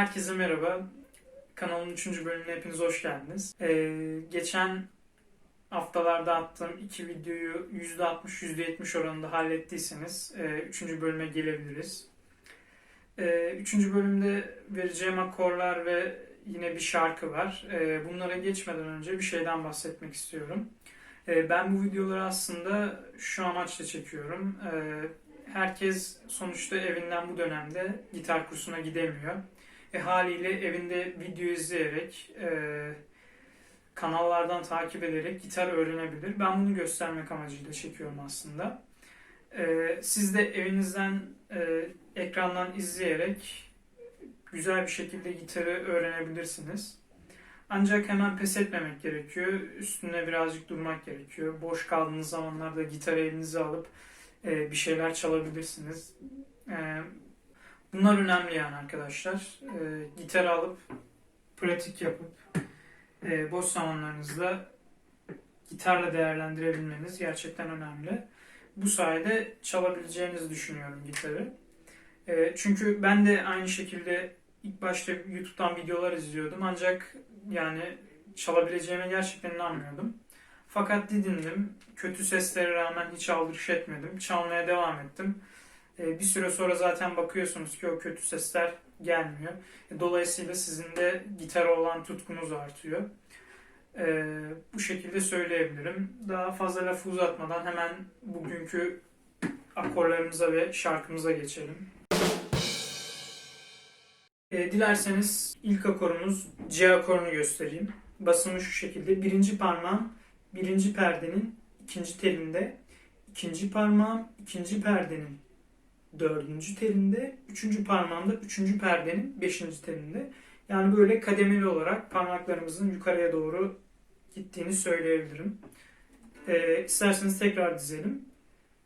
Herkese merhaba. Kanalın 3. bölümüne hepiniz hoş geldiniz. Ee, geçen haftalarda attığım iki videoyu %60-%70 oranında hallettiyseniz 3. bölüme gelebiliriz. 3. bölümde vereceğim akorlar ve yine bir şarkı var. Ee, bunlara geçmeden önce bir şeyden bahsetmek istiyorum. Ee, ben bu videoları aslında şu amaçla çekiyorum. Ee, herkes sonuçta evinden bu dönemde gitar kursuna gidemiyor. E, haliyle evinde video izleyerek, e, kanallardan takip ederek gitar öğrenebilir. Ben bunu göstermek amacıyla çekiyorum aslında. E, siz de evinizden, e, ekrandan izleyerek güzel bir şekilde gitarı öğrenebilirsiniz. Ancak hemen pes etmemek gerekiyor. Üstüne birazcık durmak gerekiyor. Boş kaldığınız zamanlarda gitarı elinize alıp e, bir şeyler çalabilirsiniz. E, bunlar önemli yani arkadaşlar. E, gitar alıp pratik yapıp e, boş zamanlarınızda gitarla değerlendirebilmeniz gerçekten önemli. Bu sayede çalabileceğinizi düşünüyorum gitarı. E, çünkü ben de aynı şekilde ilk başta YouTube'dan videolar izliyordum ancak yani çalabileceğime gerçekten inanmıyordum. Fakat didindim. Kötü seslere rağmen hiç aldırış etmedim. Çalmaya devam ettim. Ee, bir süre sonra zaten bakıyorsunuz ki o kötü sesler gelmiyor. E, dolayısıyla sizin de gitara olan tutkunuz artıyor. Ee, bu şekilde söyleyebilirim. Daha fazla lafı uzatmadan hemen bugünkü akorlarımıza ve şarkımıza geçelim. E, dilerseniz ilk akorumuz C akorunu göstereyim. Basımı şu şekilde. Birinci parmağım birinci perdenin ikinci telinde, ikinci parmağım ikinci perdenin dördüncü telinde, üçüncü parmağım da üçüncü perdenin beşinci telinde. Yani böyle kademeli olarak parmaklarımızın yukarıya doğru gittiğini söyleyebilirim. E, isterseniz tekrar dizelim.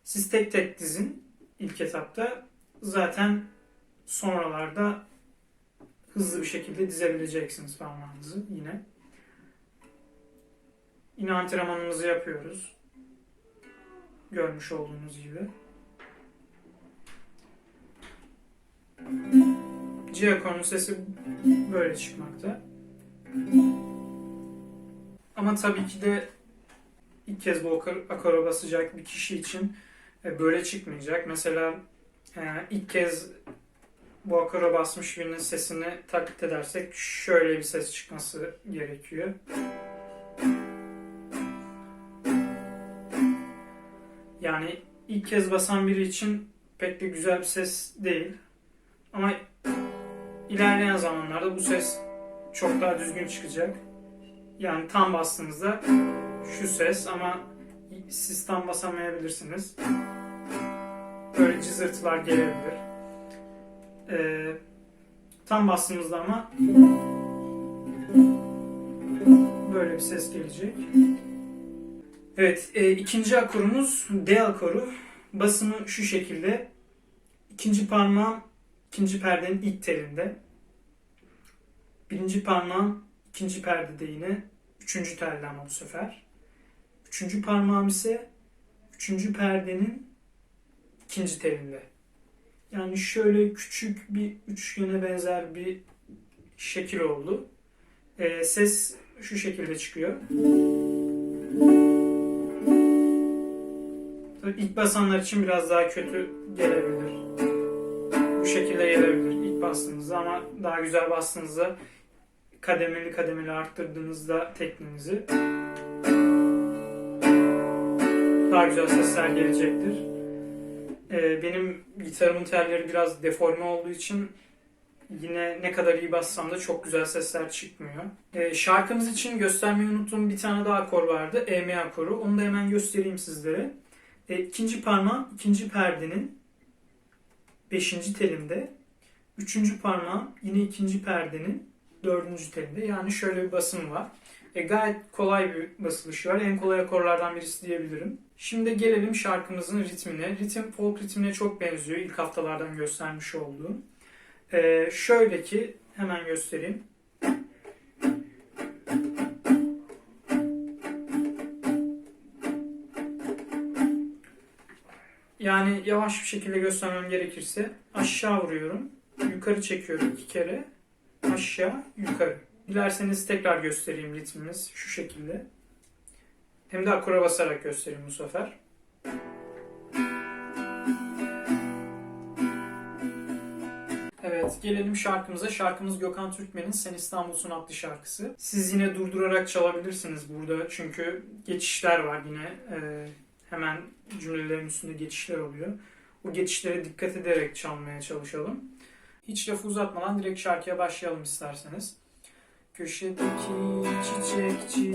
Siz tek tek dizin ilk etapta. Zaten sonralarda hızlı bir şekilde dizebileceksiniz parmağınızı yine. Yine antrenmanımızı yapıyoruz. Görmüş olduğunuz gibi. C akorunun sesi böyle çıkmakta. Ama tabii ki de ilk kez bu akora basacak bir kişi için e, böyle çıkmayacak. Mesela e, ilk kez bu akora basmış birinin sesini taklit edersek şöyle bir ses çıkması gerekiyor. Yani ilk kez basan biri için pek de güzel bir ses değil. Ama ilerleyen zamanlarda bu ses çok daha düzgün çıkacak. Yani tam bastığınızda şu ses ama siz tam basamayabilirsiniz. Böyle cızırtılar gelebilir. Ee, tam bastığınızda ama böyle bir ses gelecek. Evet, e, ikinci akorumuz D akoru. Basımı şu şekilde. İkinci parmağım ikinci perdenin ilk telinde. Birinci parmağım ikinci perdede yine. Üçüncü telde ama bu sefer. Üçüncü parmağım ise üçüncü perdenin ikinci telinde. Yani şöyle küçük bir üçgene benzer bir şekil oldu. E, ses şu şekilde çıkıyor. İlk basanlar için biraz daha kötü gelebilir. Bu şekilde gelebilir ilk bastığınızda ama daha güzel bastığınızda kademeli kademeli arttırdığınızda tekniğinizi daha güzel sesler gelecektir. Ee, benim gitarımın telleri biraz deforme olduğu için yine ne kadar iyi bassam da çok güzel sesler çıkmıyor. Ee, şarkımız için göstermeyi unuttuğum bir tane daha akor vardı. E M akoru. Onu da hemen göstereyim sizlere. E, ikinci parmağım ikinci perdenin beşinci telinde. Üçüncü parmağım yine ikinci perdenin dördüncü telinde. Yani şöyle bir basım var. E, gayet kolay bir basılışı var. En kolay akorlardan birisi diyebilirim. Şimdi gelelim şarkımızın ritmine. Ritim folk ritmine çok benziyor. İlk haftalardan göstermiş olduğum. E, şöyle ki hemen göstereyim. Yani yavaş bir şekilde göstermem gerekirse aşağı vuruyorum. Yukarı çekiyorum iki kere. aşağı, yukarı. Dilerseniz tekrar göstereyim ritmimiz şu şekilde. Hem de akora basarak göstereyim bu sefer. Evet, gelelim şarkımıza. Şarkımız Gökhan Türkmen'in Sen İstanbul'sun adlı şarkısı. Siz yine durdurarak çalabilirsiniz burada çünkü geçişler var yine. Ee, hemen cümlelerin üstünde geçişler oluyor. O geçişlere dikkat ederek çalmaya çalışalım. Hiç lafı uzatmadan direkt şarkıya başlayalım isterseniz. Köşedeki çiçekçi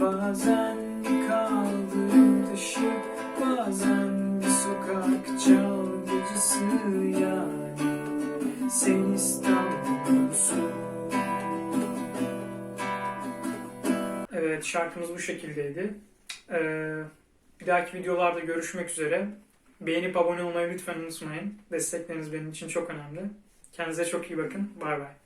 Bazen bir kaldırım dışı, bazen bir sokak çalgıcısı yani. Sen İstanbul'sun. Evet şarkımız bu şekildeydi. Ee, bir dahaki videolarda görüşmek üzere. Beğenip abone olmayı lütfen unutmayın. Destekleriniz benim için çok önemli. Kendinize çok iyi bakın. Bay bay.